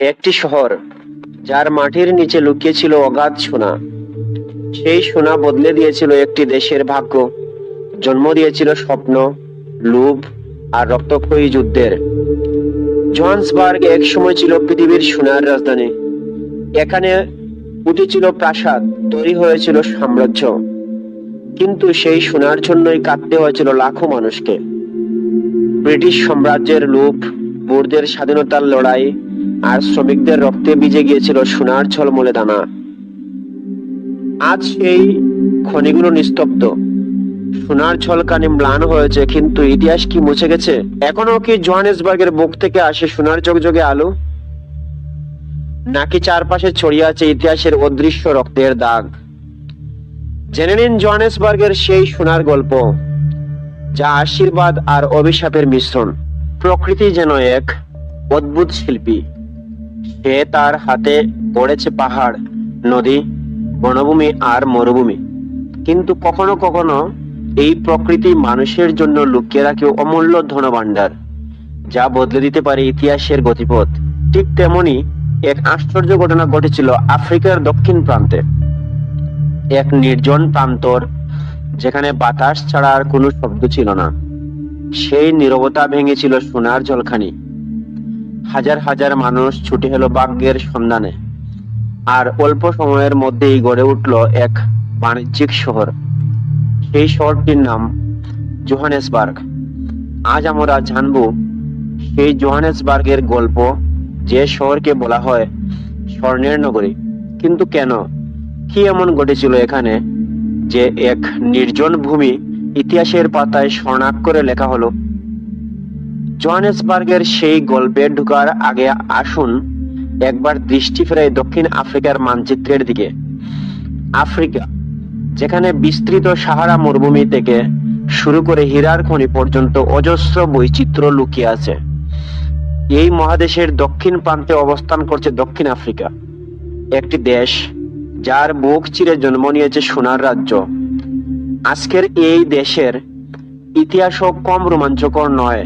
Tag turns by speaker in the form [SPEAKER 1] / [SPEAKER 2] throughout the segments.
[SPEAKER 1] একটি শহর, যার মাটির নিচে লুকিয়ে ছিল অগাধ সোনা। সেই সোনা বদলে দিয়েছিল একটি দেশের ভাগ্য। জন্ম দিয়েছিল স্বপ্ন, লোভ আর রক্তক্ষয়ী যুদ্ধের। জোহান্সবার্গ এক সময় ছিল পৃথিবীর সোনার রাজধানী। এখানে উঠেছিল প্রাসাদ, তৈরি হয়েছিল সাম্রাজ্য। কিন্তু সেই সোনার জন্যই কাঁদতে হয়েছিল লাখো মানুষকে। ব্রিটিশ সাম্রাজ্যের লোভ বোর্ডের স্বাধীনতার লড়াই আর শ্রমিকদের রক্তে ভিজে গিয়েছিল সোনার ছলমলে দানা। আজ সেই খনিগুলো নিস্তব্ধ। সোনার ছলকানি ম্লান হয়েছে, কিন্তু ইতিহাস কি মুছে গেছে? এখনও কি জোহানেসবার্গের বুক থেকে আসে সোনার জগজগে আলো? নাকি চারপাশে ছড়িয়ে আছে ইতিহাসের অদৃশ্য রক্তের দাগ? জেনে নিন জোহানেসবার্গের সেই সোনার গল্প, যা আশীর্বাদ আর অভিশাপের মিশ্রণ। প্রকৃতি যেন এক। অদ্ভুত শিল্পী। সে তার হাতে পড়েছে পাহাড়, নদী, বনভূমি আর মরুভূমি। কিন্তু কখনো কখনো এই প্রকৃতি মানুষের জন্য লুকিয়ে রাখে অমূল্য ধনভাণ্ডার, যা বদলে দিতে পারে ইতিহাসের গতিপথ। ঠিক তেমনি এক আশ্চর্য ঘটনা ঘটেছিল আফ্রিকার দক্ষিণ প্রান্তে। এক নির্জন প্রান্তর, যেখানে বাতাস ছাড়া আর কোনো শব্দ ছিল না। সেই নীরবতা ভেঙেছিল সোনার জলখানি। হাজার হাজার মানুষ ছুটে এলো ভাগ্যের সন্ধানে। আর অল্প সময়ের মধ্যেই গড়ে উঠল এক বাণিজ্যিক শহর। সেই শহরটির নাম জোহানেসবার্গ। আজ আমরা জানব সেই জোহানেসবার্গের গল্প যে শহরকে বলা হয় স্বর্ণের নগরী। কিন্তু কেন? কি এমন ঘটেছিল এখানে যে এক নির্জন ভূমি ইতিহাসের পাতায় স্বর্ণাক্ষরে লেখা হলো? জোহানেসবার্গের সেই গল্পে ঢুকার আগে আসুন একবার দৃষ্টি ফেরাই দক্ষিণ আফ্রিকার মানচিত্রের দিকে। আফ্রিকা, যেখানে বিস্তৃত সাহারা মরুভূমি থেকে শুরু করে হীরার খনি পর্যন্ত অজস্র বৈচিত্র্য লুকিয়ে আছে। এই মহাদেশের দক্ষিণ প্রান্তে অবস্থান করছে দক্ষিণ আফ্রিকা। একটি দেশ যার বুক চিরে জন্ম নিয়েছে সোনার রাজ্য। আজকের এই দেশের ইতিহাসও কম রোমাঞ্চকর নয়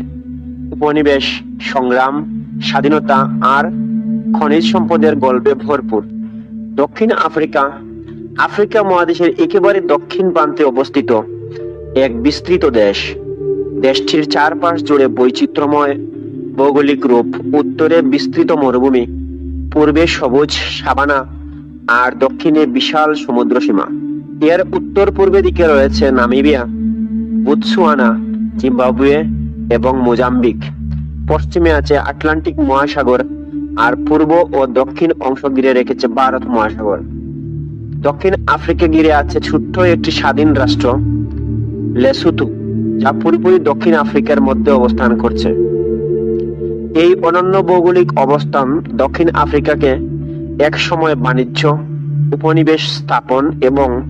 [SPEAKER 1] উপনিবেশ, সংগ্রাম, স্বাধীনতা আর খনিজ সম্পদের গল্পে ভরপুর। দক্ষিণ আফ্রিকা আফ্রিকা মহাদেশের একেবারে দক্ষিণ প্রান্তে অবস্থিত এক বিস্তৃত দেশ। দেশটির চারপাশ জুড়ে বৈচিত্র্যময় ভৌগোলিক রূপ, উত্তরে বিস্তৃত মরুভূমি, পূর্বে সবুজ সাবানা আর দক্ষিণে বিশাল সমুদ্র সীমা। এর উত্তর পূর্বে দিকে রয়েছে নামিবিয়া বুতসুয়ানা জিম্বাবুয়ে এবং মোজাম্বিক। পশ্চিমে আছে আটলান্টিক মহাসাগর আর পূর্ব ও দক্ষিণ অংশ ঘিরে রেখেছে ভারত মহাসাগর। দক্ষিণ আফ্রিকা ঘিরে আছে ছোট্ট একটি স্বাধীন রাষ্ট্র, লেসুতু, যা পুরোপুরি দক্ষিণ আফ্রিকার মধ্যে অবস্থান করছে। এই অনন্য ভৌগোলিক অবস্থান দক্ষিণ আফ্রিকাকে এক সময় বাণিজ্য, উপনিবেশ স্থাপন এবং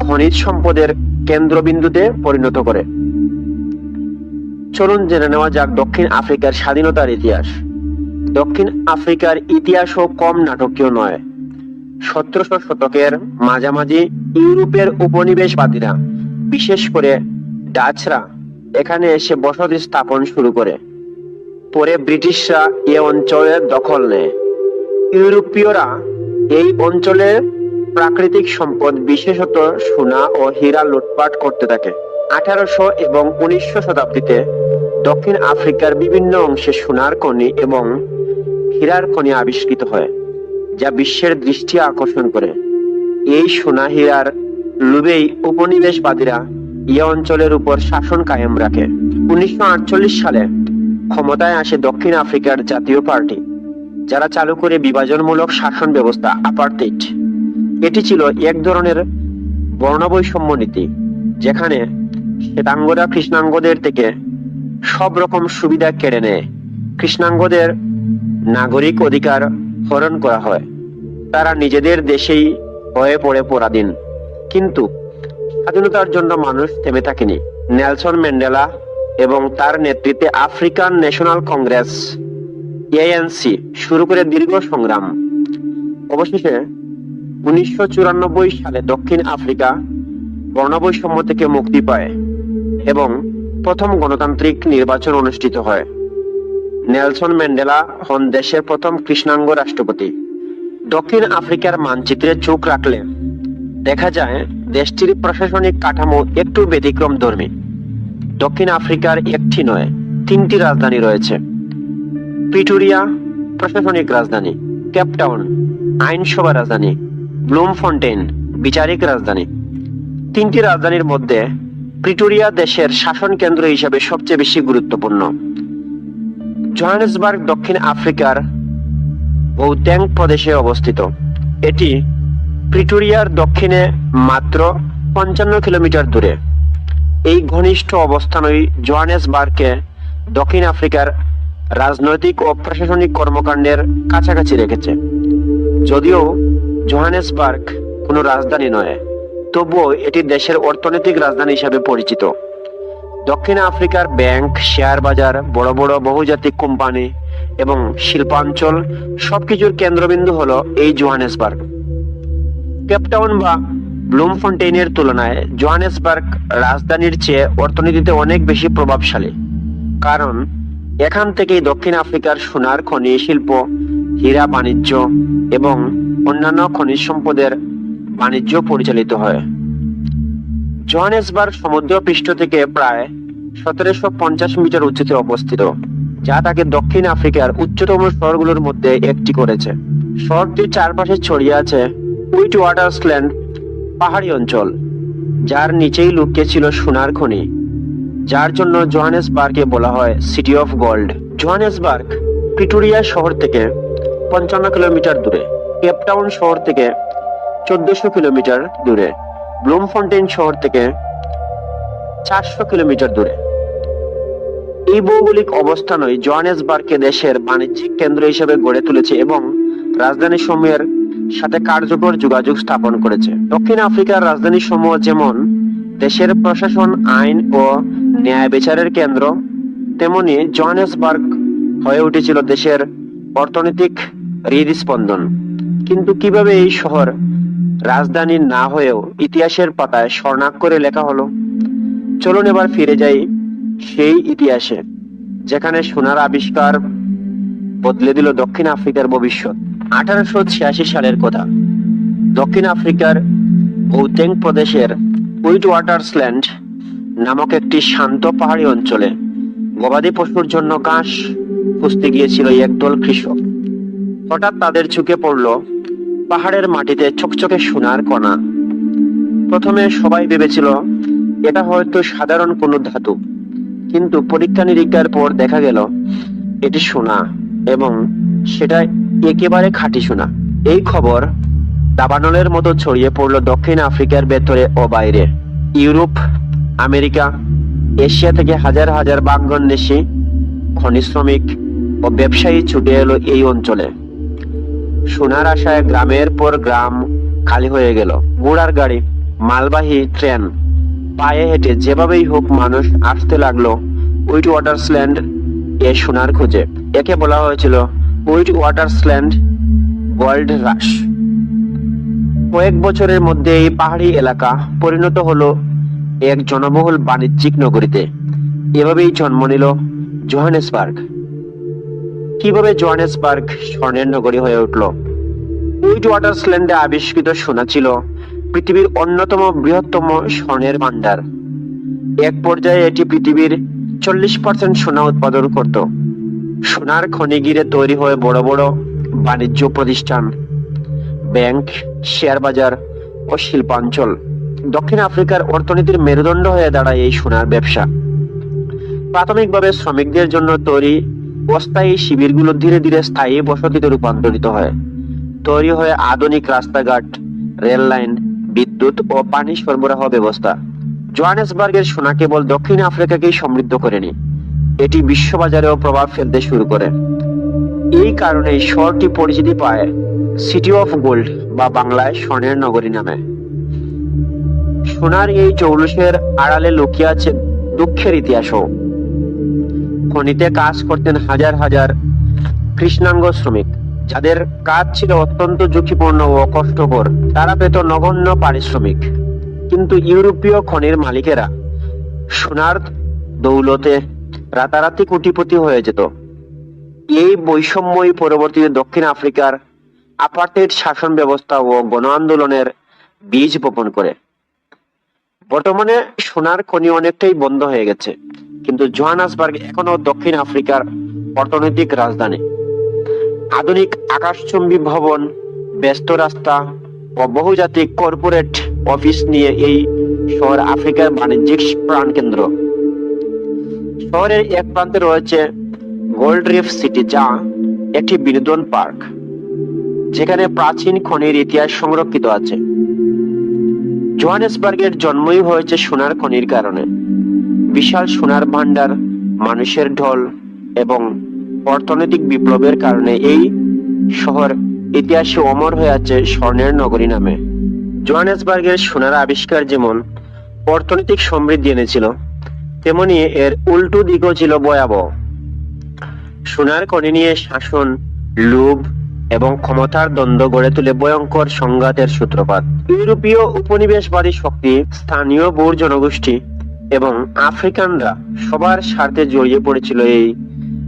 [SPEAKER 1] খনিজ সম্পদের কেন্দ্রবিন্দুতে পরিণত করে। চলুন জেনে নেওয়া যাক দক্ষিণ আফ্রিকার স্বাধীনতার ইতিহাস। দক্ষিণ আফ্রিকার ইতিহাসও কম নাটকীয় নয়। সতেরোশো শতকের মাঝামাঝি ইউরোপের উপনিবেশবাদীরা, বিশেষ করে ডাচরা, এখানে এসে বসতি স্থাপন শুরু করে। পরে ব্রিটিশরা এ অঞ্চলের দখল নেয়। ইউরোপীয়রা এই অঞ্চলের প্রাকৃতিক সম্পদ, বিশেষত সোনা ও হীরা লুটপাট করতে থাকে। আঠারোশো এবং উনিশশো শতাব্দীতে দক্ষিণ আফ্রিকার বিভিন্ন অংশে সোনার খনি এবং হীরার খনি আবিষ্কৃত হয়, যা বিশ্বের দৃষ্টি আকর্ষণ করে। এই সোনা হীরার লুবেই উপনিবেশবাদীরা এই অঞ্চলের উপর শাসন কায়েম রাখে। উনিশশো সালে ক্ষমতায় আসে দক্ষিণ আফ্রিকার জাতীয় পার্টি, যারা চালু করে বিভাজনমূলক শাসন ব্যবস্থা আপার্টেড এটি ছিল এক ধরনের বর্ণবৈষম্য নীতি, যেখানে শ্বেতাঙ্গরা কৃষ্ণাঙ্গদের থেকে সব রকম সুবিধা কেড়ে নেয়। কৃষ্ণাঙ্গদের নাগরিক অধিকার হরণ করা হয়। তারা নিজেদের দেশেই হয়ে পড়ে পরাধীন। কিন্তু স্বাধীনতার জন্য মানুষ থেমে থাকেনি। নেলসন ম্যান্ডেলা এবং তার নেতৃত্বে আফ্রিকান ন্যাশনাল কংগ্রেস, এএনসি, শুরু করে দীর্ঘ সংগ্রাম। অবশেষে উনিশশো চুরানব্বই সালে দক্ষিণ আফ্রিকা বর্ণবৈষম্য থেকে মুক্তি পায় এবং প্রথম গণতান্ত্রিক নির্বাচন অনুষ্ঠিত হয়। নেলসন ম্যান্ডেলা হন দেশের প্রথম কৃষ্ণাঙ্গ রাষ্ট্রপতি। দক্ষিণ আফ্রিকার মানচিত্রে চোখ রাখলে দেখা যায়, দেশটির প্রশাসনিক কাঠামো একটু ব্যতিক্রম ধর্মী। দক্ষিণ আফ্রিকার একটি নয়, তিনটি রাজধানী রয়েছে। প্রিটোরিয়া, প্রশাসনিক রাজধানী। কেপটাউন আইনসভা রাজধানী। ব্লুমফন্টেইন, বিচারিক রাজধানী। তিনটি রাজধানীর মধ্যে প্রিটোরিয়া দেশের শাসন কেন্দ্র হিসেবে সবচেয়ে বেশি গুরুত্বপূর্ণ। জোহানেসবার্গ দক্ষিণ আফ্রিকার গৌত্যাং প্রদেশে অবস্থিত। এটি প্রিটোরিয়ার দক্ষিণে মাত্র পঞ্চান্ন কিলোমিটার দূরে। এই ঘনিষ্ঠ অবস্থানই জোহানেসবার্গকে দক্ষিণ আফ্রিকার রাজনৈতিক ও প্রশাসনিক কর্মকাণ্ডের কাছাকাছি রেখেছে। যদিও জোহানেসবার্গ কোনো রাজধানী নয়। তবুও এটি দেশের অর্থনৈতিক রাজধানী হিসাবে পরিচিত। দক্ষিণ আফ্রিকার ব্যাংক, শেয়ার বাজার, বড় বড় বহুজাতিক কোম্পানি এবং শিল্পাঞ্চল সবকিছুর কেন্দ্রবিন্দু হলো এই জোহানেসবার্গ। কেপটাউন বা ব্লুমফন্টেইনের তুলনায় জোহানেসবার্গ রাজধানীর চেয়ে অর্থনীতিতে অনেক বেশি প্রভাবশালী। কারণ এখান থেকেই দক্ষিণ আফ্রিকার সোনার খনি, শিল্প, হীরা বাণিজ্য এবং অন্যান্য খনিজ সম্পদের বাণিজ্য পরিচালিত হয়। জোহানেসবার্গ সমুদ্রপৃষ্ঠ থেকে প্রায় সতেরোশো পঞ্চাশ মিটার উচ্চতায় অবস্থিত, যা তাকে দক্ষিণ আফ্রিকার উচ্চতম শহরগুলোর মধ্যে একটি করেছে। শহরটির চারপাশে ছড়িয়ে আছে উইট ওয়াটারসল্যান্ড পাহাড়ি অঞ্চল, যার নিচেই লুকিয়ে ছিল সোনার খনি, যার জন্য জোহানেসবার্গকে বলা হয় city of gold Johannesburg Pretoria শহর থেকে পঞ্চান্ন কিলোমিটার দূরে কেপটাউন শহর থেকে চোদ্দশো কিলোমিটার দূরে। ব্লুমফন্টেইন শহর থেকে চারশো কিলোমিটার দূরে। এই ভৌগোলিক অবস্থানই জোহানেসবার্গকে দেশের বাণিজ্যিক কেন্দ্র হিসেবে গড়ে তুলেছে এবং রাজধানী সমূহের সাথে কার্যকর যোগাযোগ স্থাপন করেছে। দক্ষিণ আফ্রিকার রাজধানী সমূহ যেমন দেশের প্রশাসন, আইন ও ন্যায় বিচারের কেন্দ্র, তেমনি জোহানেসবার্গ হয়ে উঠেছিল দেশের অর্থনৈতিক হৃদস্পন্দন। কিন্তু কীভাবে এই শহর রাজধানী না হয়েও ইতিহাসের পাতায় স্বর্ণাক্ষরে লেখা হলো, চলুন এবার ফিরে যাই সেই ইতিহাসে, যেখানে সোনার আবিষ্কার বদলে দিল দক্ষিণ আফ্রিকার ভবিষ্যৎ। আঠারোশো ছিয়াশি সালের কথা, দক্ষিণ আফ্রিকার গৌতেং প্রদেশের উইট ওয়াটার্সল্যান্ড নামক একটি শান্ত পাহাড়ি অঞ্চলে গবাদি পশুর জন্য ঘাস খুঁজতে গিয়েছিল একদল কৃষক। হঠাৎ তাদের চোখে পড়ল পাহাড়ের মাটিতে চকচকে সোনার কণা। প্রথমে সবাই ভেবেছিল, এটা হয়তো সাধারণ কোনো ধাতু। কিন্তু পরীক্ষা নিরীক্ষার পর দেখা গেল, এটি সোনা এবং সেটা একেবারে খাঁটি সোনা। এই খবর দাবানলের মতো ছড়িয়ে পড়ল দক্ষিণ আফ্রিকার ভেতরে ও বাইরে। ইউরোপ, আমেরিকা, এশিয়া থেকে হাজার হাজার বাঙ্গন্বেষী খনি শ্রমিক ও ব্যবসায়ী ছুটে এলো এই অঞ্চলে। সোনার আশায় গ্রামের পর গ্রাম খালি হয়ে গেল। ঘোড়ার গাড়ি, মালবাহী ট্রেন, পায়ে হেঁটে যেভাবেই হোক মানুষ আসতে লাগল উইট ওয়াটারসল্যান্ড এ সোনার খোঁজে। একে বলা হয়েছিল উইট ওয়াটারসল্যান্ড গোল্ড রাশ কয়েক বছরের মধ্যে এই পাহাড়ি এলাকা পরিণত হলো এক জনবহুল বাণিজ্যিক নগরীতে। এভাবেই জন্ম নিল জোহানেসবার্গ কীভাবে জোহানেসবার্গ স্বর্ণের নগরী হয়ে উঠল? উইট ওয়াটারসল্যান্ডে আবিষ্কৃত সোনা ছিল পৃথিবীর অন্যতম বৃহত্তম স্বর্ণের ভান্ডার এক পর্যায়ে এটি পৃথিবীর চল্লিশ পার্সেন্ট সোনা উৎপাদন করত। সোনার খনি ঘিরে তৈরি হয়ে বড় বড় বাণিজ্য প্রতিষ্ঠান, ব্যাংক, শেয়ার বাজার ও শিল্পাঞ্চল দক্ষিণ আফ্রিকার অর্থনীতির মেরুদণ্ড হয়ে দাঁড়ায় এই সোনার ব্যবসা। প্রাথমিকভাবে শ্রমিকদের জন্য তৈরি অস্থায়ী শিবিরগুলো ধীরে ধীরে স্থায়ী বসতিতে রূপান্তরিত হয়। তৈরি হয় আধুনিক রাস্তাঘাট, রেল লাইন, বিদ্যুৎ ও পানি সরবরাহ ব্যবস্থা। জোহানেসবার্গের সোনা কেবল দক্ষিণ আফ্রিকাকেই সমৃদ্ধ করেনি, এটি বিশ্ববাজারেও প্রভাব ফেলতে শুরু করে। এই কারণে শহরটি পরিচিতি পায় সিটি অফ গোল্ড বা বাংলায় স্বর্ণের নগরী নামে। সোনার এই চৌলসের আড়ালে লুকিয়ে আছে দুঃখের ইতিহাসও। খনিতে কাজ করতেন হাজার হাজার কৃষ্ণাঙ্গ শ্রমিক। যাদের কাজ ছিল অত্যন্ত ঝুঁকিপূর্ণ ও কষ্টকর, তারা পেত নগণ্য পারিশ্রমিক। কিন্তু ইউরোপীয় খনির মালিকেরা সোনার দৌলতে রাতারাতি কোটিপতি হয়ে যেত। এই বৈষম্যই পরবর্তীতে দক্ষিণ আফ্রিকার আপার্টেড শাসন ব্যবস্থা ও গণ আন্দোলনের বীজ বপন করে। বর্তমানে সোনার খনি অনেকটাই বন্ধ হয়ে গেছে। কিন্তু জোহানাসবার্গ এখনও দক্ষিণ আফ্রিকার অর্থনৈতিক রাজধানী। আধুনিক আকাশচুম্বী ভবন, ব্যস্ত রাস্তা ও বহুজাতিক কর্পোরেট অফিস নিয়ে এই শহর আফ্রিকার বাণিজ্যিক প্রাণকেন্দ্র। শহরের এক প্রান্তে রয়েছে গোল্ড রিফ সিটি, যা একটি বিনোদন পার্ক, যেখানে প্রাচীন খনির ইতিহাস সংরক্ষিত আছে। জোহানেসবার্গের জন্মই হয়েছে সোনার খনির কারণে। বিশাল সোনার ভান্ডার মানুষের ঢল এবং অর্থনৈতিক বিপ্লবের কারণে এই শহর ইতিহাসে অমর হয়ে আছে স্বর্ণের নগরী নামে। জোহানেসবার্গের সোনার আবিষ্কার যেমন অর্থনৈতিক সমৃদ্ধি এনেছিল, তেমনি এর উল্টো দিকও ছিল ভয়াবহ। সোনার খনি নিয়ে শাসন, লোভ এবং ক্ষমতার দ্বন্দ্ব গড়ে তুলে ভয়ঙ্কর সংঘাতের সূত্রপাত। ইউরোপীয় উপনিবেশবাদী শক্তি, স্থানীয় বোর জনগোষ্ঠী এবং আফ্রিকানরা সবার স্বার্থে জড়িয়ে পড়েছিল এই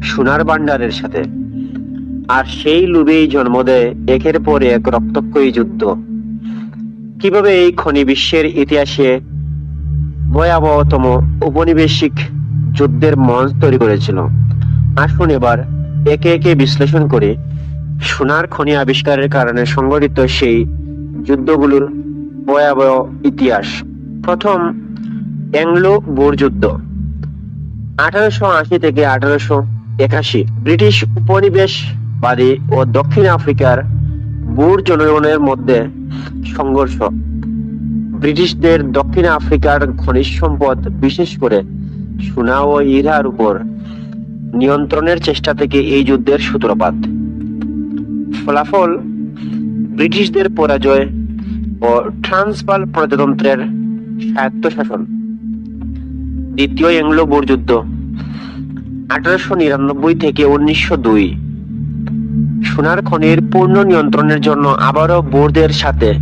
[SPEAKER 1] সোনার ভান্ডারের সাথে। আর সেই লোভেই জন্ম দেয় একের পর এক রক্তক্ষয়ী যুদ্ধ। কীভাবে এই খনি বিশ্বের ইতিহাসে ভয়াবহতম উপনিবেশিক যুদ্ধের মঞ্চ তৈরি করেছিল? আসুন এবার একে একে বিশ্লেষণ করে। সোনার খনি আবিষ্কারের কারণে সংঘটিত সেই যুদ্ধগুলোর ভয়াবহ ইতিহাস। প্রথম অ্যাংলো বোর যুদ্ধ। আঠারোশো আশি থেকে আঠারোশো একাশি ব্রিটিশ উপনিবেশবাদী ও দক্ষিণ আফ্রিকার বুর জনগণের মধ্যে সংঘর্ষ। ব্রিটিশদের দক্ষিণ আফ্রিকার খনিজ সম্পদ, বিশেষ করে সোনা ও ইরার উপর নিয়ন্ত্রণের চেষ্টা থেকে এই যুদ্ধের সূত্রপাত। ফলাফল, ব্রিটিশদের পরাজয় ও ট্রান্সপাল প্রজাতন্ত্রের স্বায়ত্তশাসন। দ্বিতীয় এংলো বোর যুদ্ধ। আঠারোশো নিরানব্বই থেকে উনিশশো দুই। সোনার খনির পূর্ণ নিয়ন্ত্রণের জন্য আবারও বোরদের সাথে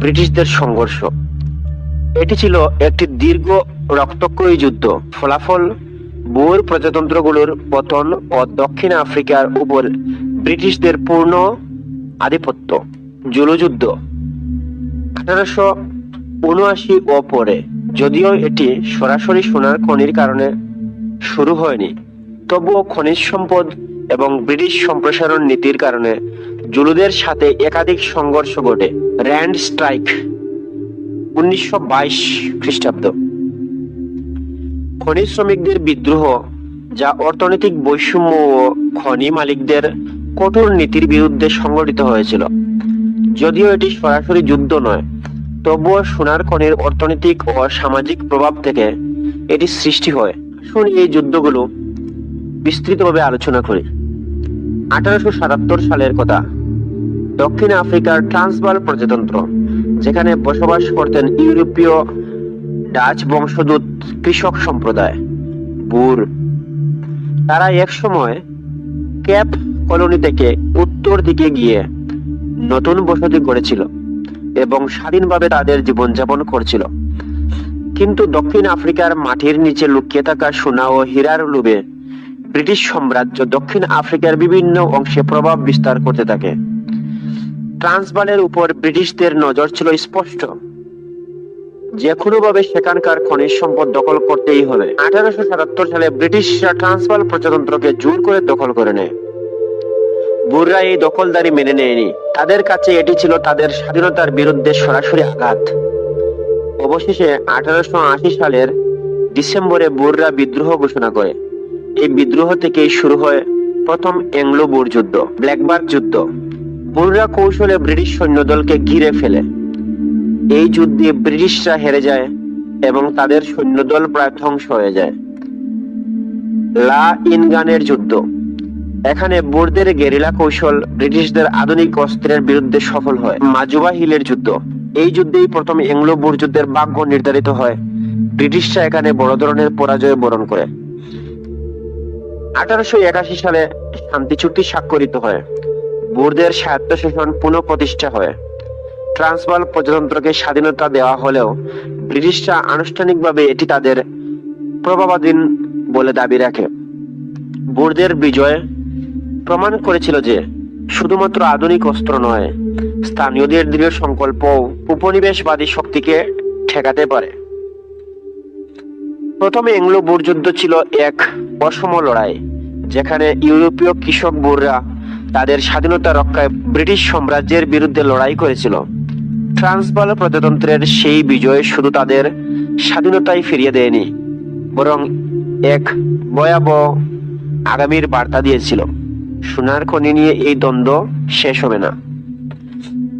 [SPEAKER 1] ব্রিটিশদের সংঘর্ষ। এটি ছিল একটি দীর্ঘ রক্তক্ষয়ী যুদ্ধ। ফলাফল, বোর প্রজাতন্ত্রগুলোর পতন ও দক্ষিণ আফ্রিকার উপর ব্রিটিশদের পূর্ণ আধিপত্য। জুলুযুদ্ধ। আঠারোশো উনআশি ও পরে যদিও এটি সরাসরি সোনার খনির কারণে শুরু হয়নি, তবুও খনিজ সম্পদ এবং ব্রিটিশ সম্প্রসারণ নীতির কারণে জুলুদের সাথে একাধিক সংঘর্ষ ঘটে, র্যান্ড স্ট্রাইক, উনিশশো বাইশ খ্রিস্টাব্দ। খনি শ্রমিকদের বিদ্রোহ, যা অর্থনৈতিক বৈষম্য ও খনি মালিকদের কঠোর নীতির বিরুদ্ধে সংগঠিত হয়েছিল, যদিও এটি সরাসরি যুদ্ধ নয়। তবুও সোনার খনির অর্থনৈতিক ও সামাজিক প্রভাব থেকে এটি সৃষ্টি হয়। আসুন এই যুদ্ধগুলো বিস্তৃতভাবে আলোচনা করি। আঠারোশো সাতাত্তর সালের কথা। দক্ষিণ আফ্রিকার ট্রান্সবাল প্রজাতন্ত্র, যেখানে বসবাস করতেন ইউরোপীয় ডাচ বংশদূত কৃষক সম্প্রদায়, বুর। তারা এক সময় ক্যাপ কলোনি থেকে উত্তর দিকে গিয়ে নতুন বসতি গড়েছিল। এবং স্বাধীনভাবে তাদের জীবনযাপন করছিল। কিন্তু দক্ষিণ আফ্রিকার মাটির নিচে লুকিয়ে থাকা সোনা ও হীরার লোভে ব্রিটিশ সাম্রাজ্য দক্ষিণ আফ্রিকার বিভিন্ন অংশে প্রভাব বিস্তার করতে থাকে। ট্রান্সবালের উপর ব্রিটিশদের নজর ছিল স্পষ্ট। যে কোনো ভাবে সেখানকার খনিজ সম্পদ দখল করতেই হবে। আঠারোশো সাতাত্তর সালে ব্রিটিশরা ট্রান্সবাল প্রজাতন্ত্রকে জোর করে দখল করে নেয়। বুররা এই দখলদারি মেনে নেয়নি। তাদের কাছে এটি ছিল তাদের স্বাধীনতার বিরুদ্ধে সরাসরি আঘাত। অবশেষে আঠারোশো আশি সালের ডিসেম্বরে বুররা বিদ্রোহ ঘোষণা করে। এই বিদ্রোহ থেকেই শুরু হয় প্রথম অ্যাংলো বুর যুদ্ধ, ব্ল্যাকবার্গ যুদ্ধ। বুররা কৌশলে ব্রিটিশ সৈন্যদলকে ঘিরে ফেলে। এই যুদ্ধে ব্রিটিশরা হেরে যায় এবং তাদের সৈন্যদল প্রায় ধ্বংস হয়ে যায়। লা ইনগানের যুদ্ধ। এখানে বোরদের গেরিলা কৌশল ব্রিটিশদের আধুনিক অস্ত্রের বিরুদ্ধে সফল হয়। মাজুবা হিলের যুদ্ধ। এই যুদ্ধেই প্রথম এংলো বোর যুদ্ধের ভাগ্য নির্ধারিত হয়। ব্রিটিশরা এখানে বড় ধরনের পরাজয় বরণ করে। আঠারোশো একাশি সালে শান্তি চুক্তি স্বাক্ষরিত হয়। বোরদের স্বায়ত্তশাসন পুনঃপ্রতিষ্ঠা হয়। ট্রান্সবাল প্রজাতন্ত্রকে স্বাধীনতা দেওয়া হলেও ব্রিটিশরা আনুষ্ঠানিকভাবে এটি তাদের প্রভাবাধীন বলে দাবি রাখে। বোরদের বিজয় প্রমাণ করেছিল যে শুধুমাত্র আধুনিক অস্ত্র নয়, স্থানীয়দের দৃঢ় সংকল্প উপনিবেশবাদী শক্তিকে ঠেকাতে পারে। প্রথমে এংলো বুর যুদ্ধ ছিল এক অসম লড়াই, যেখানে ইউরোপীয় কৃষক বুররা তাদের স্বাধীনতা রক্ষায় ব্রিটিশ সাম্রাজ্যের বিরুদ্ধে লড়াই করেছিল। ট্রান্সবাল প্রজাতন্ত্রের সেই বিজয় শুধু তাদের স্বাধীনতাই ফিরিয়ে দেয়নি, বরং এক ভয়াবহ আগামীর বার্তা দিয়েছিল। সোনার খনি নিয়ে এই দ্বন্দ্ব শেষ হবে না।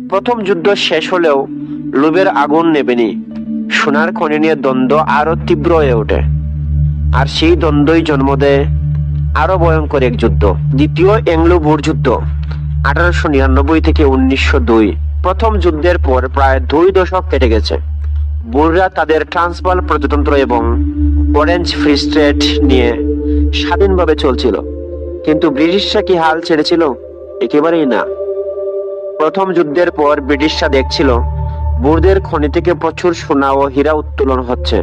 [SPEAKER 1] প্রথম যুদ্ধ শেষ হলেও লোভের আগুন নেবেনি। সোনার খনি নিয়ে দ্বন্দ্ব আরও তীব্র হয়ে ওঠে। আর সেই দ্বন্দ্বই জন্ম দেয় আরও ভয়ঙ্কর এক যুদ্ধ। দ্বিতীয় এংলো বোর যুদ্ধ, আঠারোশো নিরানব্বই থেকে উনিশশো দুই। প্রথম যুদ্ধের পর প্রায় দুই দশক কেটে গেছে। বুররা তাদের ট্রান্সবাল প্রজাতন্ত্র এবং অরেঞ্জ ফ্রি স্টেট নিয়ে স্বাধীনভাবে চলছিল। কিন্তু ব্রিটিশরা কি হাল ছেড়েছিল? একেবারেই না। প্রথম যুদ্ধের পর ব্রিটিশরা দেখছিল, বুরদের খনি থেকে প্রচুর সোনা ও হীরা উত্তোলন হচ্ছে।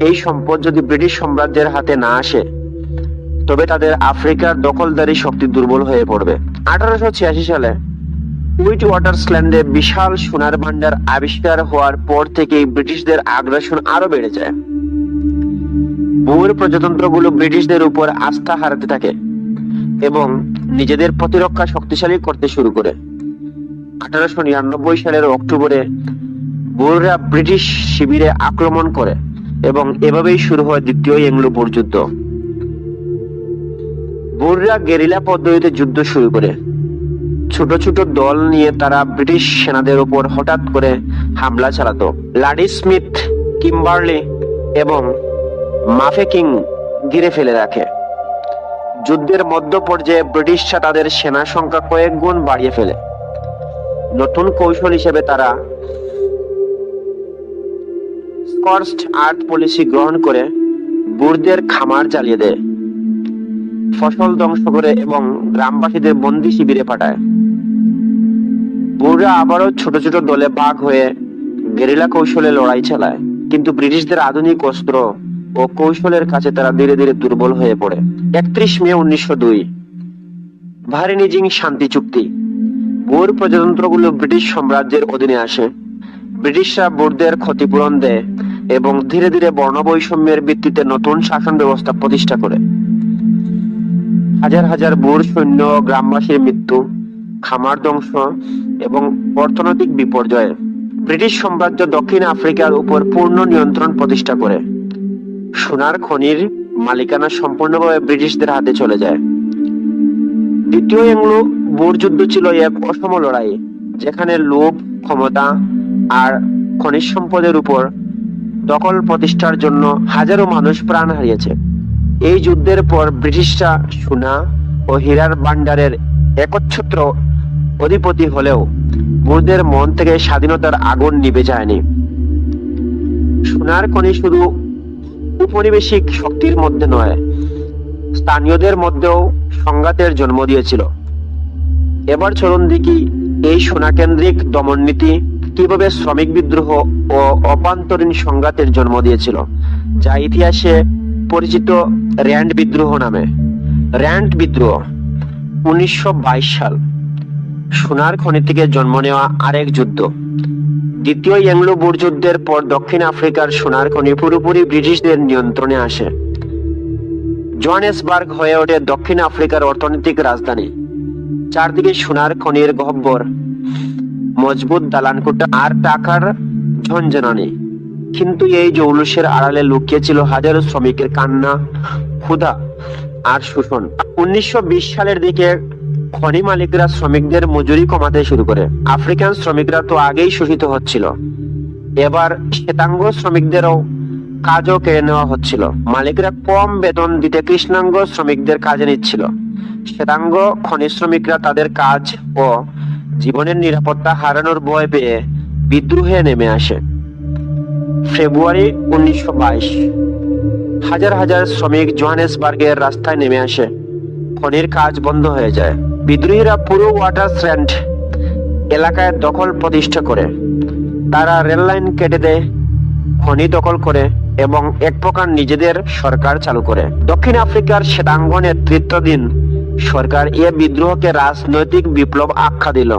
[SPEAKER 1] এই সম্পদ যদি ব্রিটিশ সাম্রাজ্যের হাতে না আসে, তবে তাদের আফ্রিকার দখলদারি শক্তি দুর্বল হয়ে পড়বে। আঠারোশো ছিয়াশি সালে উইট ওয়াটারসল্যান্ডে বিশাল সোনার ভান্ডার আবিষ্কার হওয়ার পর থেকেই ব্রিটিশদের আগ্রাসন আরও বেড়ে যায়। বুর প্রজাতন্ত্রগুলো ব্রিটিশদের উপর আস্থা হারাতে থাকে। এবং নিজেদের প্রতিরক্ষা শক্তিশালী করতে শুরু করে। আঠারোশো নিরানব্বই সালের অক্টোবরে বুররা ব্রিটিশ শিবিরে আক্রমণ করে এবং এভাবেই শুরু হয় দ্বিতীয় এংলো বুর যুদ্ধ। বুররা গেরিলা পদ্ধতিতে যুদ্ধ শুরু করে। ছোট ছোট দল নিয়ে তারা ব্রিটিশ সেনাদের উপর হঠাৎ করে হামলা চালাতো। লাডি স্মিথ, কিম্বার্লি এবং মাফে কিং ঘিরে ফেলে রাখে। যুদ্ধের মধ্য পর্যায়ে ব্রিটিশরা তাদের সেনা সংখ্যা কয়েক গুণ বাড়িয়ে ফেলে। নতুন কৌশল হিসেবে তারা স্কর্সড আর্থ পলিসি গ্রহণ করে বুরদের খামার জ্বালিয়ে দেয়। ফসল ধ্বংস করে এবং গ্রামবাসীদের বন্দি শিবিরে পাঠায়। বুররা আবারও ছোট ছোট দলে ভাগ হয়ে গেরিলা কৌশলে লড়াই চালায়, কিন্তু ব্রিটিশদের আধুনিক অস্ত্র ও কৌশলের কাছে তারা ধীরে ধীরে দুর্বল হয়ে পড়ে। একত্রিশ মে উনিশশো দুই। ভারিনিজিং শান্তি চুক্তি। বোর প্রজাতন্ত্রগুলো ব্রিটিশ সাম্রাজ্যের অধীনে আসে। ব্রিটিশরা বোরদের ক্ষতিপূরণ দেয় এবং ধীরে ধীরে বর্ণবৈষম্যের ভিত্তিতে নতুন শাসন ব্যবস্থা প্রতিষ্ঠা করে। হাজার হাজার বোর সৈন্য, গ্রামবাসীর মৃত্যু, খামার ধ্বংস এবং অর্থনৈতিক বিপর্যয়। ব্রিটিশ সাম্রাজ্য দক্ষিণ আফ্রিকার উপর পূর্ণ নিয়ন্ত্রণ প্রতিষ্ঠা করে। সোনার খনির মালিকানা সম্পূর্ণভাবে ব্রিটিশদের হাতে চলে যায়। দ্বিতীয় এংলো বোর যুদ্ধ ছিল এক অসম লড়াই যেখানে লোভ, ক্ষমতা আর খনিজ সম্পদের উপর দখল প্রতিষ্ঠার জন্য হাজারো মানুষ প্রাণ হারিয়েছে। এই যুদ্ধের পর ব্রিটিশরা সোনা ও হীরার ভান্ডারের একচ্ছত্র অধিপতি হলেও বুরদের মন থেকে স্বাধীনতার আগুন নিভে যায়নি। সোনার খনি শুধু উপনিবেশিক শক্তির মধ্যে নয়, স্থানীয়দের মধ্যেও সংঘাতের জন্ম দিয়েছিল। এবার চলুন দেখি এই সোনাকেন্দ্রিক দমননীতি কীভাবে শ্রমিক বিদ্রোহ ও অভ্যন্তরীণ সংঘাতের জন্ম দিয়েছিল, যা ইতিহাসে পরিচিত র্যান্ড বিদ্রোহ নামে। র্যান্ড বিদ্রোহ, উনিশশো বাইশ সাল। সোনার খনি থেকে জন্ম নেওয়া আরেক যুদ্ধ। দ্বিতীয় এংলো বুর যুদ্ধের পর দক্ষিণ আফ্রিকার সোনার খনি পুরোপুরি ব্রিটিশদের নিয়ন্ত্রণে আসে। জোহানেসবার্গ হয়ে ওঠে দক্ষিণ আফ্রিকার অর্থনৈতিক রাজধানী। চারদিকে সোনার খনির গহ্বর, মজবুত দালানকোটা আর টাকার ঝনঝনানি। কিন্তু এই জৌলুসের আড়ালে লুকিয়ে ছিল হাজারো শ্রমিকের কান্না, ক্ষুধা আর শোষণ। উনিশশো বিশ সালের দিকে খনি মালিকরা শ্রমিকদের মজুরি কমাতে শুরু করে। আফ্রিকান শ্রমিকরা তো আগেই শোষিত হচ্ছিল। এবার শ্বেতাঙ্গ শ্রমিকদেরও কাজও কেড়ে নেওয়া হচ্ছিল। মালিকরা কম বেতন দিতে কৃষ্ণাঙ্গ শ্রমিকদের কাজে নিচ্ছিল। শ্বেতাঙ্গ খনি শ্রমিকরা তাদের কাজ ও জীবনের নিরাপত্তা হারানোর ভয় পেয়ে বিদ্রোহে নেমে আসে। ফেব্রুয়ারি উনিশশো হাজার হাজার শ্রমিক জোহানেসবার্গের রাস্তায় নেমে আসে। খনির কাজ বন্ধ হয়ে যায়। বিদ্রোহীরা পুরো ওয়াটার স্ট্র্যান্ড এলাকায় দখল প্রতিষ্ঠা করে। তারা রেল লাইন কেটে দেয়, খনি দখল করে এবং এক প্রকার নিজেদের সরকার চালু করে। দক্ষিণ আফ্রিকার শ্বেতাঙ্গ নেতৃত্বাধীন সরকার এ বিদ্রোহকে রাজনৈতিক বিপ্লব আখ্যা দিল।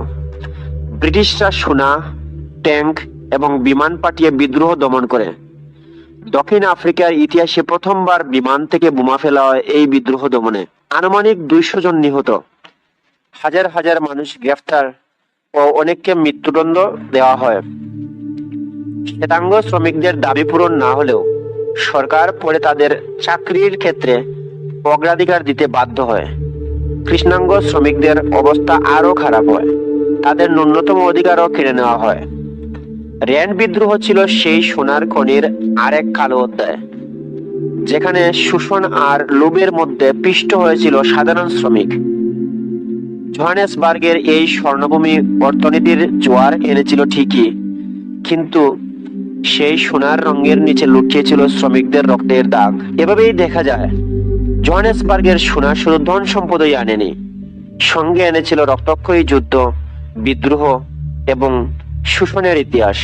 [SPEAKER 1] ব্রিটিশরা সোনা ট্যাঙ্ক এবং বিমান পাঠিয়ে বিদ্রোহ দমন করে। দক্ষিণ আফ্রিকার ইতিহাসে প্রথমবার বিমান থেকে বোমা ফেলা হয় এই বিদ্রোহ দমনে। আনুমানিক দুইশো জন নিহত। হাজার হাজার মানুষ গ্রেফতার ও অনেককে মৃত্যুদণ্ড দেওয়া হয়। শ্বেতাঙ্গ শ্রমিকদের দাবি পূরণ না হলেও সরকার পরে তাদের চাকরির ক্ষেত্রে অগ্রাধিকার দিতে বাধ্য হয়। কৃষ্ণাঙ্গ শ্রমিকদের অবস্থা আরও খারাপ হয়। তাদের ন্যূনতম অধিকারও কেড়ে নেওয়া হয়। র্যান্ড বিদ্রোহ ছিল সেই সোনার খনির আরেক কালো অধ্যায়। যেখানে শোষণ আর লোভের মধ্যে পিষ্ট হয়েছিল সাধারণ শ্রমিক। জোহানেসবার্গের এই স্বর্ণভূমি অর্থনীতির জোয়ার এনেছিল ঠিকই, কিন্তু সেই সোনার রঙের নিচে লুকিয়েছিল শ্রমিকদের রক্তের দাগ। এভাবেই দেখা যায়, জোহানেসবার্গের সোনা শুধু ধন সম্পদই আনেনি, সঙ্গে এনেছিল রক্তক্ষয়ী যুদ্ধ, বিদ্রোহ এবং শোষণের ইতিহাস।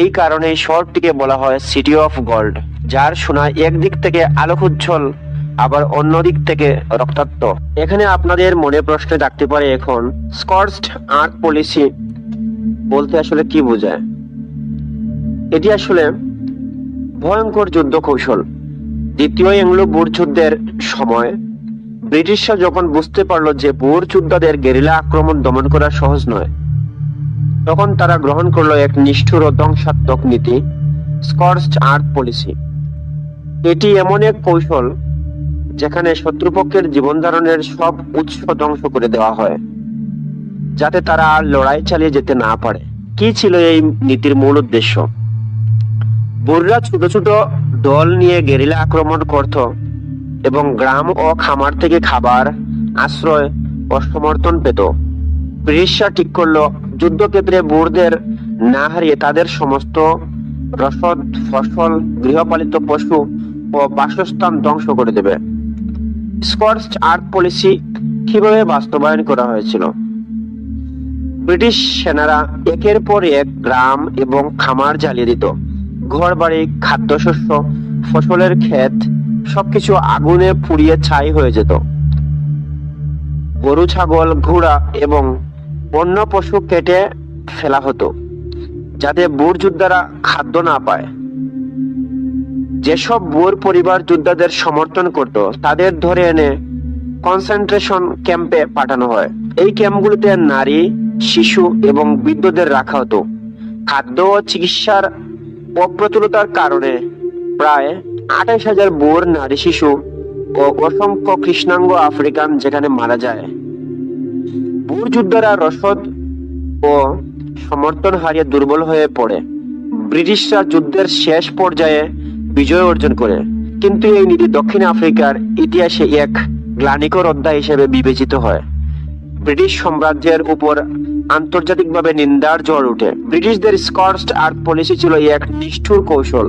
[SPEAKER 1] এই কারণে শহরটিকে বলা হয় সিটি অফ গোল্ড যার সোনা একদিক থেকে আলোক উজ্জ্বল আবার অন্য দিক থেকে রক্তাক্ত। এখানে আপনাদের মনে প্রশ্ন থাকতে পারে এখন স্কর্সড আর্থ পলিসি বলতে আসলে কি বোঝায়? এটি আসলে ভয়ঙ্কর যুদ্ধ কৌশল দ্বিতীয় এংলো বুর যুদ্ধের সময় ব্রিটিশরা যখন বুঝতে পারল যে বুর যোদ্ধাদের গেরিলা আক্রমণ দমন করা সহজ নয়, তখন তারা গ্রহণ করল এক নিষ্ঠুর ও ধ্বংসাত্মক নীতি স্কর্সড আর্থ পলিসি। এটি এমন এক কৌশল যেখানে শত্রুপক্ষের জীবন ধারণের সব উৎস ধ্বংস করে দেওয়া হয়, যাতে তারা আর লড়াই চালিয়ে যেতে না পারে। কি ছিল এই নীতির মূল উদ্দেশ্য? বুররা ছোট ছোট দল নিয়ে গেরিলা আক্রমণ করত এবং গ্রাম ও খামার থেকে খাবার, আশ্রয় ও সমর্থন পেত। ব্রিটিশরা ঠিক করল, যুদ্ধক্ষেত্রে বুরদের না হারিয়ে তাদের সমস্ত রসদ, ফসল, গৃহপালিত পশু ও বাসস্থান ধ্বংস করে দেবে। স্কটস আর্থ পলিসি কীভাবে বাস্তবায়ন করা হয়েছিল? ব্রিটিশ সেনারা একের পর এক গ্রাম এবং খামার জ্বালিয়ে দিত। ঘর বাড়ি খাদ্যশস্য, ফসলের ক্ষেত, সবকিছু আগুনে পুড়িয়ে ছাই হয়ে যেত। গরু, ছাগল, ঘোড়া এবং অন্য পশু কেটে ফেলা হতো, যাতে বুর যোদ্ধারা খাদ্য না পায়। যেসব বোর পরিবার যোদ্ধাদের সমর্থন করত, তাদের ধরে এনে কনসেন্ট্রেশন ক্যাম্পে পাঠানো হয়। এই ক্যাম্পগুলিতে নারী, শিশু এবং বৃদ্ধদের রাখা হতো। খাদ্য ও চিকিৎসার অপ্রতুলতার কারণে প্রায় আঠাশ হাজার বোর নারী, শিশু ও অসংখ্য কৃষ্ণাঙ্গ আফ্রিকান যেখানে মারা যায়। বোর যোদ্ধারা রসদ ও সমর্থন হারিয়ে দুর্বল হয়ে পড়ে। ব্রিটিশরা যুদ্ধের শেষ পর্যায়ে বিজয় অর্জন করে। কিন্তু এই নীতি দক্ষিণ আফ্রিকার ইতিহাসে এক গ্লানিকর অধ্যায় হিসেবে বিবেচিত হয়। ব্রিটিশ সাম্রাজ্যের উপর আন্তর্জাতিকভাবে নিন্দার ঝড় ওঠে ব্রিটিশদের স্কর্সড আর্থ পলিসি ছিল এক নিষ্ঠুর কৌশল,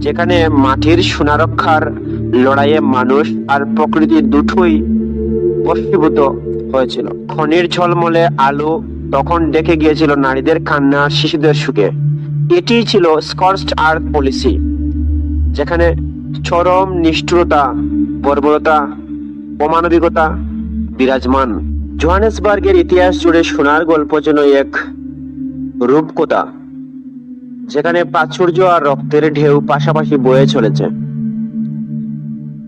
[SPEAKER 1] যেখানে মাটির সোনারক্ষার লড়াইয়ে মানুষ আর প্রকৃতি দুটোই বশীভূত হয়েছিল। খনির ঝলমলে আলো তখন ডেকে গিয়েছিল নারীদের কান্না শিশুদের সুখে। এটি ছিল স্কর্সড আর্থ পলিসি। যেখানে চরম নিষ্ঠুরতা, বর্বরতা, অমানবিকতা বিরাজমান। জোহানেসবার্গের ইতিহাস জুড়ে সোনার গল্প যেন এক রূপকথা, যেখানে প্রাচুর্য আর রক্তের ঢেউ পাশাপাশি বয়ে চলেছে।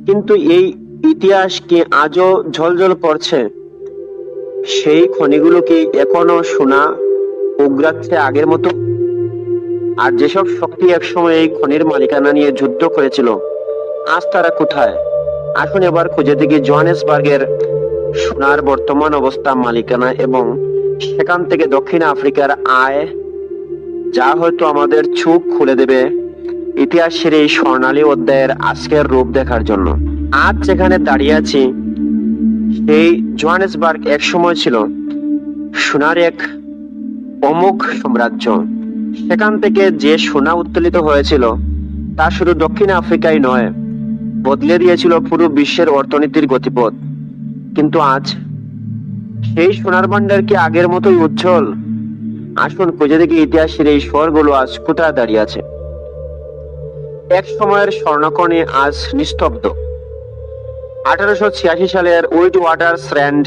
[SPEAKER 1] কিন্তু এই ইতিহাস কি আজও ঝলঝল করছে? সেই খনিগুলো কি এখনও সোনা উগরাচ্ছে আগের মতো? আর যেসব শক্তি একসময় এই খনির মালিকানা নিয়ে যুদ্ধ করেছিল, আজ তারা কোথায়? আসুন এবার খুঁজে দেখি জোহানেসবার্গের সোনার বর্তমান অবস্থা, মালিকানা এবং সেখান থেকে দক্ষিণ আফ্রিকার আয়, যা হয়তো আমাদের চোখ খুলে দেবে ইতিহাসের এই স্বর্ণালী অধ্যায়ের আজকের রূপ দেখার জন্য। আজ যেখানে দাঁড়িয়ে আছি, সেই জোহানেসবার্গ এক সময় ছিল সোনার এক অমুক সাম্রাজ্য। সেখান থেকে যে সোনা উত্তোলিত হয়েছিল, তা শুধু দক্ষিণ আফ্রিকায় নয়, বদলে দিয়েছিল পুরো বিশ্বের অর্থনীতির গতিপথ। কিন্তু আজ, সেই সোনার ভান্ডার কি আগের মতোই উজ্জ্বল? আসুন খুঁজে দেখি ইতিহাসের এই স্বরগুলো আজ কোথায় দাঁড়িয়ে আছে। এক সময়ের স্বর্ণকণে আজ নিস্তব্ধ। আঠারোশো ছিয়াশি সালের উইড ওয়াটার স্র্যান্ড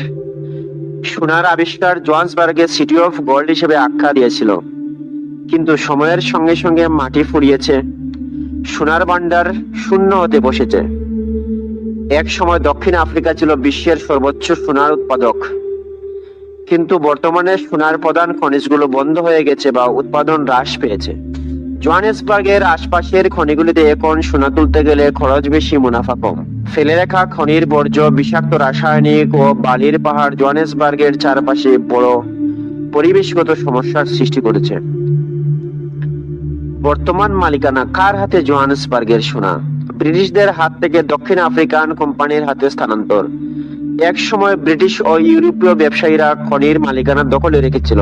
[SPEAKER 1] সোনার আবিষ্কার জোহান্সবার্গে সিটি অফ গোল্ড হিসেবে আখ্যা দিয়েছিল। কিন্তু সময়ের সঙ্গে সঙ্গে মাটি ফুরিয়েছে। সোনার ভান্ডার শূন্য হতে বসেছে। এক সময় দক্ষিণ আফ্রিকা ছিল বিশ্বের সর্বোচ্চ সোনার উৎপাদক। কিন্তু বর্তমানে সোনার প্রধান খনিজগুলো বন্ধ হয়ে গেছে বা উৎপাদন হ্রাস পেয়েছে। জোহানেসবার্গের আশপাশের খনিগুলিতে এখন সোনা তুলতে গেলে খরচ বেশি, মুনাফা কম। ফেলে রাখা খনির বর্জ্য, বিষাক্ত রাসায়নিক ও বালির পাহাড় জোহানেসবার্গের চারপাশে বড় পরিবেশগত সমস্যার সৃষ্টি করেছে। বর্তমান মালিকানা কার হাতে জোহানেসবার্গের সোনা? ব্রিটিশদের হাত থেকে দক্ষিণ আফ্রিকান কোম্পানির হাতে স্থানান্তর। এক সময় ব্রিটিশ ও ইউরোপীয় ব্যবসায়ীরা খনির মালিকানা দখলে রেখেছিল।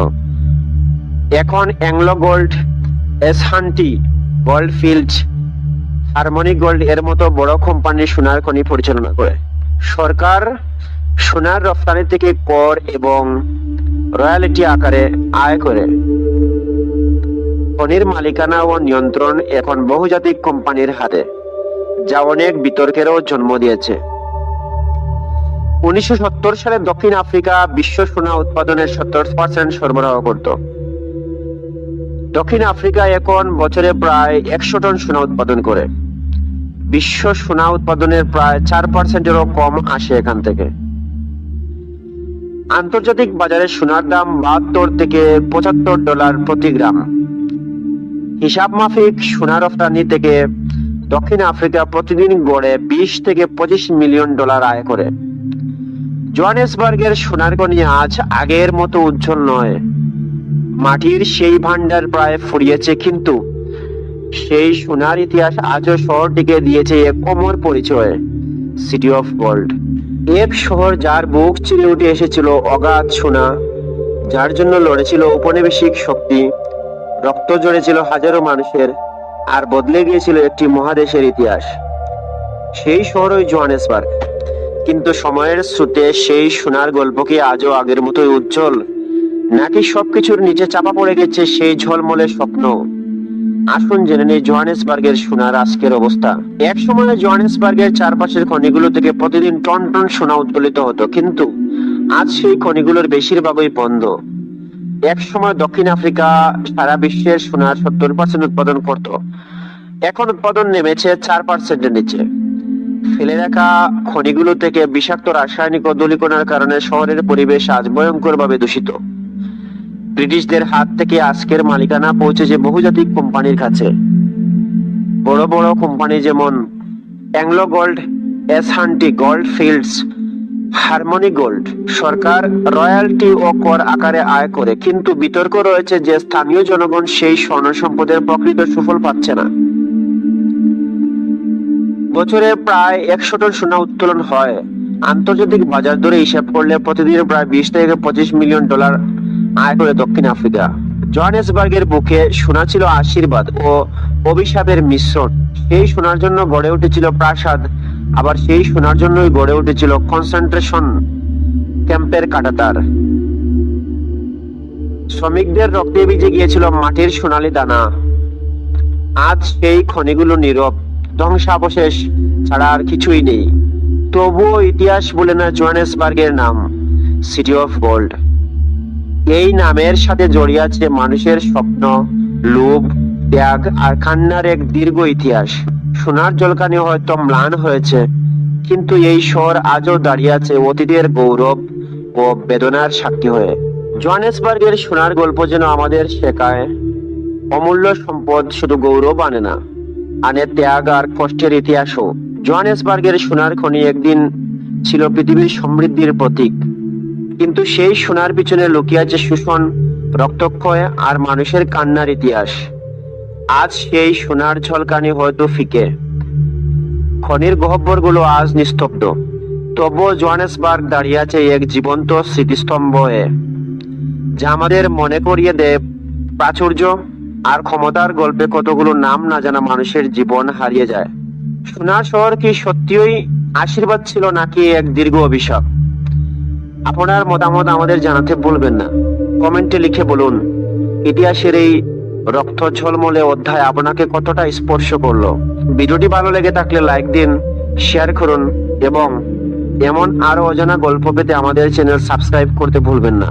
[SPEAKER 1] এখন Anglo Gold, Ashanti, Gold Field Harmony Gold এর মতো বড় কোম্পানি সোনার খনি পরিচালনা করে। সরকার সোনার রফতানি থেকে কর এবং রয়্যালিটি আকারে আয় করে। খনির মালিকানা ও নিয়ন্ত্রণ এখন বহুজাতিক কোম্পানির হাতে, যা অনেক বিতর্কেরও জন্ম দিয়েছে। উনিশশো সত্তর সালে দক্ষিণ আফ্রিকা বিশ্ব সোনা উৎপাদনের সত্তর পার্সেন্ট সরবরাহ করত। দক্ষিণ আফ্রিকা এখন বছরে প্রায় একশো টন সোনা উৎপাদন করে। বিশ্ব সোনা উৎপাদনের প্রায় চার পার্সেন্টেরও কম আসে এখান থেকে। আন্তর্জাতিক বাজারে সোনার দাম বাহাত্তর থেকে পঁচাত্তর ডলার প্রতি গ্রাম। হিসাব মাফিক, সোনা রফতানি থেকে দক্ষিণ আফ্রিকা প্রতিদিন গড়ে বিশ থেকে পঁচিশ মিলিয়ন ডলার আয় করে। জোহানেসবার্গের সোনার খনি আজ আগের মতো উজ্জ্বল নয়। মাটির সেই ভান্ডার প্রায় ফুরিয়েছে, কিন্তু সেই সোনার ইতিহাস আজও শহরটিকে দিয়েছে এক অমর পরিচয় সিটি অফ গোল্ড এক শহর যার বুক চিরে উঠে এসেছিল অগাধ সোনা, যার জন্য লড়েছিল উপনিবেশিক শক্তি রক্ত জড়েছিল হাজারো মানুষের, আর বদলে গিয়েছিল একটি মহাদেশের ইতিহাস। সেই শহরই জোহানেসবার্গ। কিন্তু সময়ের স্রোতে সেই সোনার গল্প কি আজও আগের মতোই উজ্জ্বল? নাকি সবকিছুর নিচে চাপা পড়ে গেছে সেই ঝলমলে স্বপ্ন? আসুন জেনে নেই জোহানেসবার্গের সোনার আজকের অবস্থা। এক সময় জোহানেসবার্গের চারপাশের খনিগুলো থেকে প্রতিদিন টন টন সোনা উত্তোলিত হতো, কিন্তু আজ সেই খনিগুলোর বেশিরভাগই বন্ধ। এক সময় দক্ষিণ আফ্রিকা সারা বিশ্বের সোনার সত্তর পার্সেন্ট উৎপাদন করত। এখন উৎপাদন নেমেছে চার পার্সেন্টের নিচে। ফেলে রাখা খনিগুলো থেকে বিষাক্ত রাসায়নিক ও কারণে শহরের পরিবেশ আজ ভয়ঙ্কর ভাবে দূষিত। ব্রিটিশদের হাত থেকে আজকের মালিকানা পৌঁছেছে বহুজাতিক কোম্পানির কাছে। বড় বড় কোম্পানি যেমন Anglo Gold, Ashanti Gold Fields Harmony Gold. সরকার রয়্যালটি ও কর আকারে আয় করে, কিন্তু বিতর্ক রয়েছে যে স্থানীয় জনগণ সেই স্বর্ণ সম্পদের প্রকৃত সুফল পাচ্ছে না। বছরে প্রায় একশো টন সোনা উত্তোলন হয়। আন্তর্জাতিক বাজার দরে হিসাব করলে প্রতিদিন প্রায় বিশ থেকে পঁচিশ মিলিয়ন ডলার আয় করে দক্ষিণ আফ্রিকা। জোহানেসবার্গের বুকে সোনা ছিল আশীর্বাদ ও অভিশাপের মিশ্রণ। সেই সোনার জন্য গড়ে উঠেছিল প্রাসাদ আবার সেই সোনার জন্যই গড়ে উঠেছিল কনসেন্ট্রেশন ক্যাম্পের কাটাতার। শ্রমিকদের রক্তে ভিজে গিয়েছিল মাটির সোনালী দানা। আজ সেই খনিগুলো নীরব, ধ্বংসাবশেষ ছাড়া আর কিছুই নেই। তবুও ইতিহাস বলে না জোহানেসবার্গের নাম সিটি অফ গোল্ড এই নামের সাথে জড়িয়ে আছে মানুষের স্বপ্ন, লোভ ত্যাগ আর কান্নার এক দীর্ঘ ইতিহাস। সোনার জলকানি হয়তো ম্লান হয়েছে, কিন্তু এই শহর আজও দাঁড়িয়ে আছে অতীতের গৌরব ও বেদনার সাক্ষী হয়ে। জোহানেসবার্গের সোনার গল্প যেন আমাদের শেখায়, অমূল্য সম্পদ শুধু গৌরব আনে না, আনে ত্যাগ আর কষ্টের ইতিহাসও। জোহানেসবার্গের সোনার খনি একদিন ছিল পৃথিবীর সমৃদ্ধির প্রতীক, কিন্তু সেই সোনার পিছনে লুকিয়ে আছে শোষণ রক্তক্ষয় আর মানুষের কান্নার ইতিহাস। আজ সেই সোনার ঝলকানি হয়তো ফিকে। খনির গহ্বরগুলো আজ নিস্তব্ধ। তবুও জোহানেসবার্গ দাঁড়িয়ে আছে এক জীবন্ত স্মৃতিস্তম্ভ হয়ে যা আমাদের মনে করিয়ে দেয়, প্রাচুর্য আর ক্ষমতার গল্পে কতগুলো নাম না জানা মানুষের জীবন হারিয়ে যায়। সোনার শহর কি সত্যিই আশীর্বাদ ছিল নাকি এক দীর্ঘ অভিশাপ? আপনার মতামত আমাদের জানাতে ভুলবেন না। কমেন্টে লিখে বলুন। ইতিহাসের এই রক্ত ঝলমলে অধ্যায় আপনাকে কতটা স্পর্শ করল? ভিডিওটি ভালো লেগে থাকলে লাইক দিন শেয়ার করুন, এবং এমন আরও অজানা গল্প পেতে আমাদের চ্যানেল সাবস্ক্রাইব করতে ভুলবেন না।